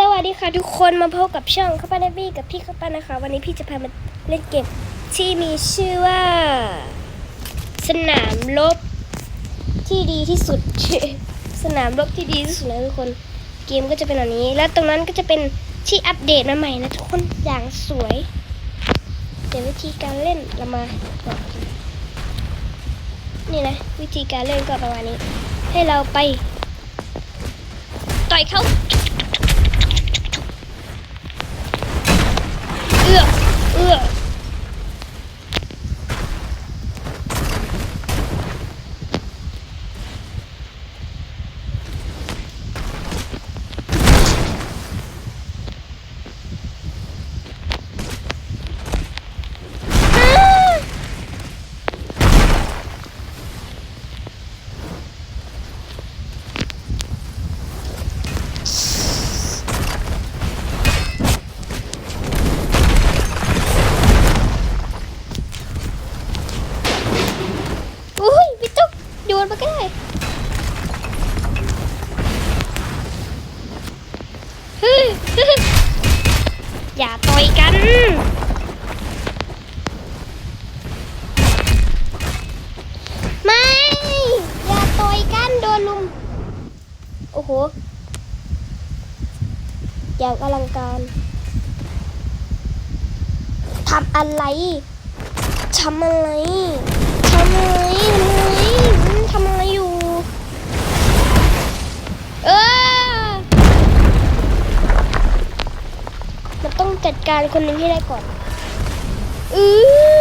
สวัสดีค่ะทุกคนมาพบกับช่องข้าปั้นบี้กับพี่ข้าปั้นนะคะ วันนี้พี่จะพามาเล่นเกมที่มีชื่อว่า สนามรบที่ดีที่สุด สนามรบที่ดีที่สุดนะทุกคนเกมก็จะเป็นแบบนี้ แล้วตรงนั้นก็จะเป็นที่อัปเดตมาใหม่นะทุกคนอย่างสวยเดี๋ยววิธีการเล่นเรามาบอกนี่นะวิธีการเล่นก็ประมาณนี้ ให้เราไป ต่อยเขา อื้ โหอย่างอลังการทำอะไรทำอะไรทำอะไรทำอะไรทำอะไรอยู่ เออมันต้องจัดการคนหนึ่งให้ได้ก่อน อือ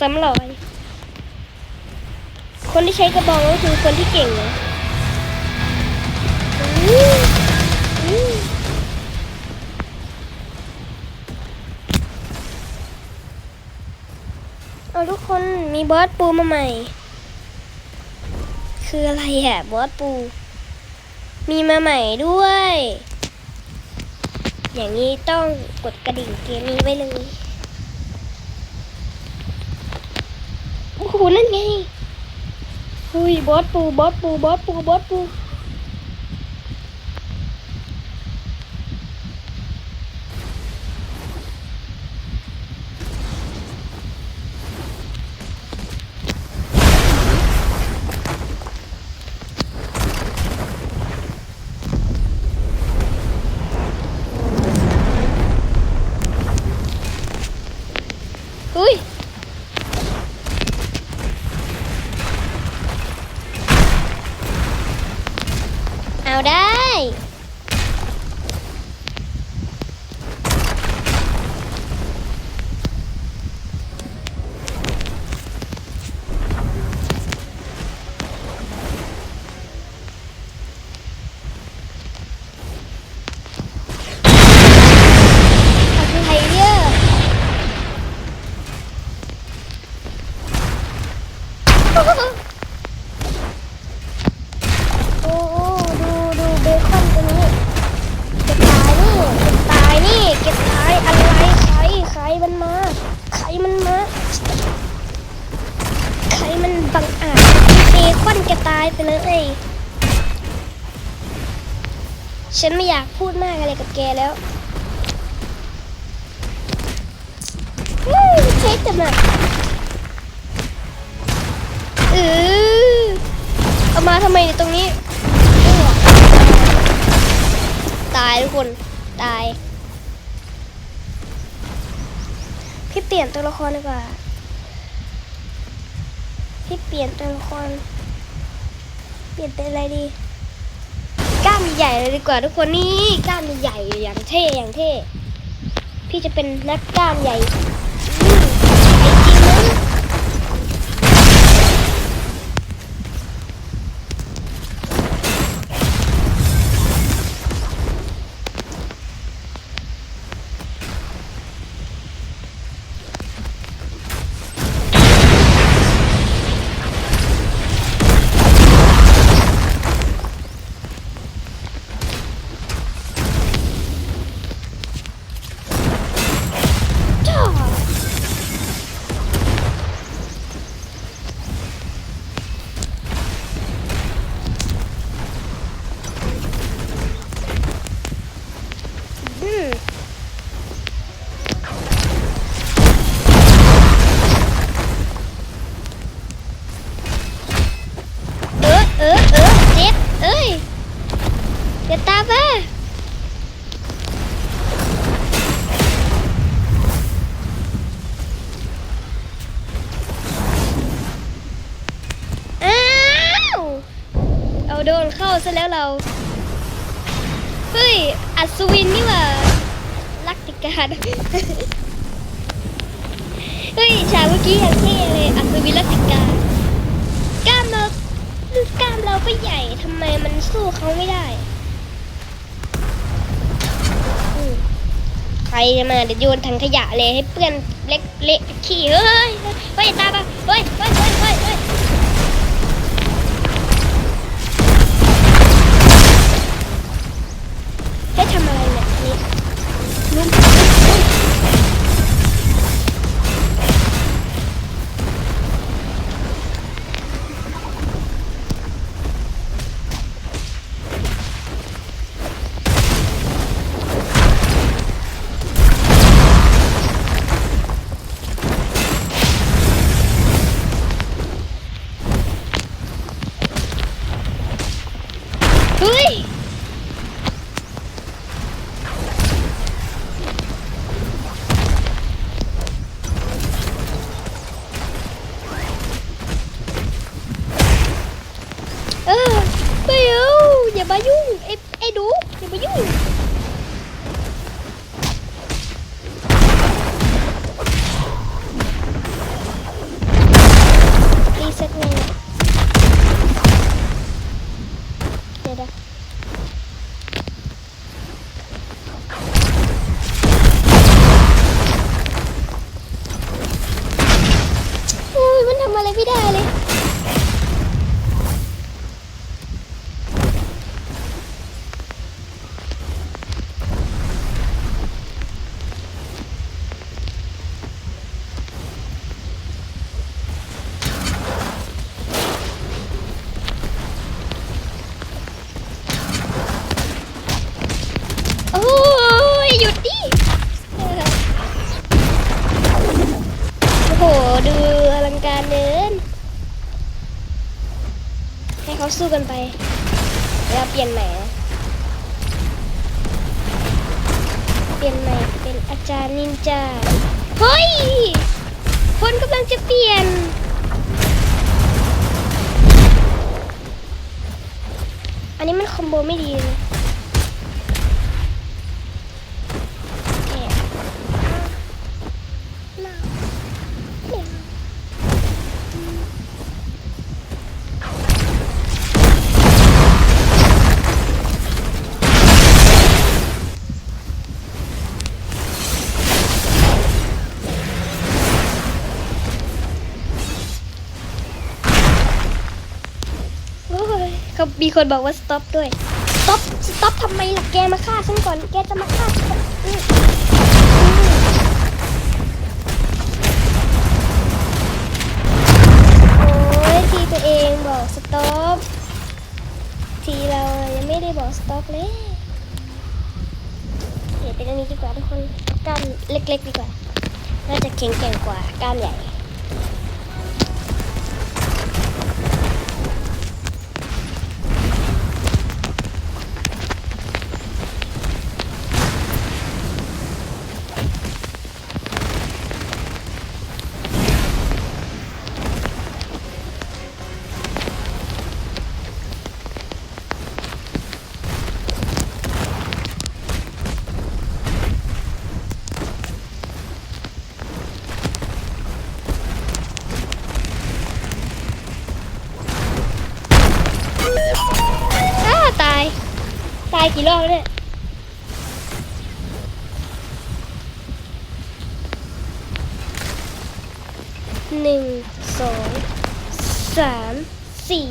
ซ้ำรอย คนที่ใช้กระบองก็คือคนที่เก่งนะอู้อู้เอาทุกคนมีบอสปูมาใหม่ คืออะไรอะบอสปู มีมาใหม่ด้วย อย่างนี้ต้องกดกระดิ่งเกมนี้ไว้เลย โอ้โหนั่นไงเฮ้ยบอสปูบอสปูบอสปูบอสปู มันมาใครมันบังอาจเบคอนแกตายไปเลยฉันไม่อยากพูดมากอะไรกับแกแล้วอืมเช็คแต่มาเออเอามาทำไมในยตรงนี้ ตายทุกคน ตาย พี่เปลี่ยนตัวละครดีกว่า พี่เปลี่ยนตัวละคร เปลี่ยนเป็นอะไรดี กล้ามใหญ่เลยดีกว่าทุกคนนี่กล้ามใหญ่อย่างเท่อย่างเท่ พี่จะเป็นนักกล้ามใหญ่ โดนเข้าซะแล้วเรา เฮ้ย อัศวินนี่หว่าลักติการเฮ้ยฉากเมื่อกี้ย่างเท่เลยอัศวินลักติการกล้ามเรากล้ามเราก็ใหญ่ทำไมมันสู้เขาไม่ได้ใครจะมาเดี๋ยวโยนถังขยะเลยให้เปื้อนเล็กเละขี้เฮ้ยเฮ้ยตามมาเฮ้ยเฮ้ยเฮ้ยเฮ้ย ให้ทำอะไรเนี่ยนนี่ลุม อ ให้เขาสู้กันไปเดี๋ยวเราเปลี่ยนใหม่นะเปลี่ยนใหม่เป็นอาจารย์นินจาเฮ้ย คนกำลังจะเปลี่ยนอันนี้มันคอมโบไม่ดีเลย มีคนบอกว่า stop ด้วย stop stop ทำไมล่ะแกมาฆ่าฉันก่อนแกจะมาฆ่าฉันโอ้ยทีตัวเองบอก stop ทีเรายังไม่ได้บอก stop เลยเดี๋ยวเป็นอันนี้ดีกว่าทุกคนกล้ามเล็กๆดีกว่าน่าจะแข็งแกร่งกว่ากล้ามใหญ่ายกี่รอบแล้วเนี่ยหนึ่งสองสามสี่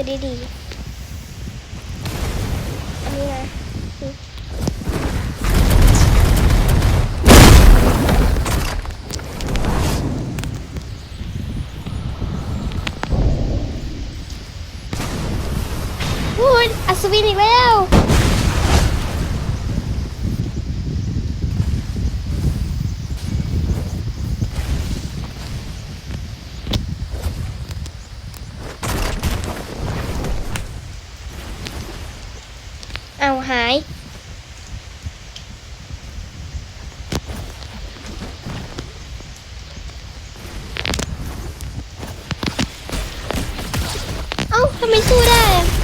อยู่ดีๆ อันนี้นะอืมพูดอัศวินอีกแล้ว เอาหาย เอ้า ทำไมสู้ได้อะ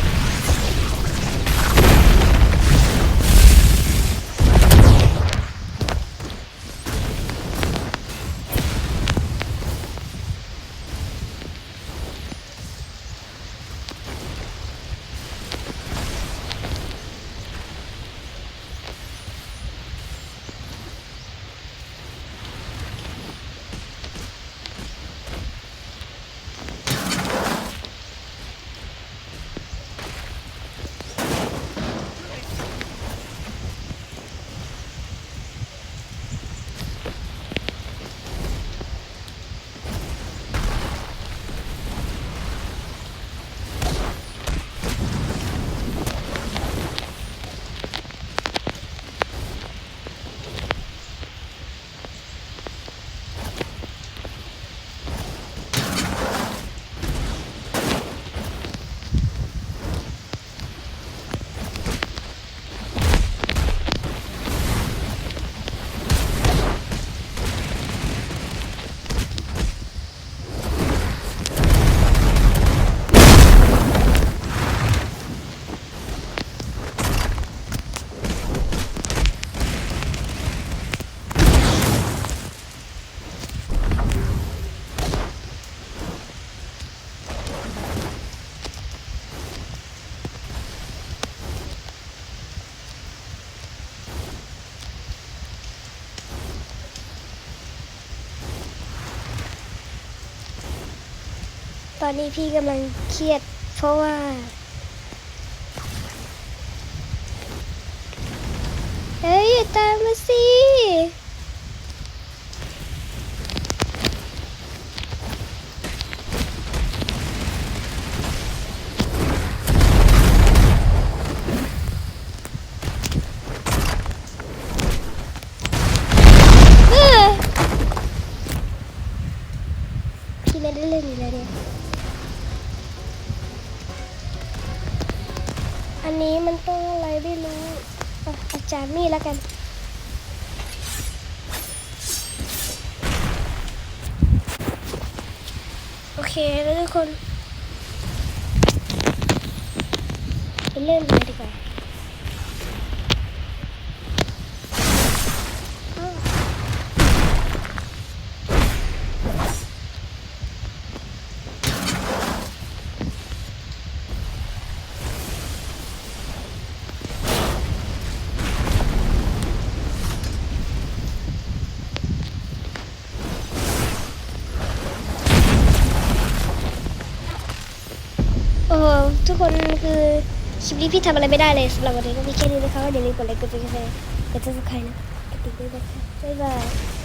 อนนี้พี่กำลังเครียด เพราะว่า เฮ้ย ตามมาสิ อันนี้มันต้องอะไรไม่รู้อะอาจารย์นี่แล้วกัน โอเคแล้วทุกคน ไปเล่นเลยดีกว่า ทุกคนคือคลิปนี้พี่ทำอะไรไม่ได้เลยสำหรับวันนี้ก็มีแค่นี้นะคะอย่าลืมกดไลค์กดติดตามกดซับสไครต์นะกดติดด้วยนะคะบ๊ายบาย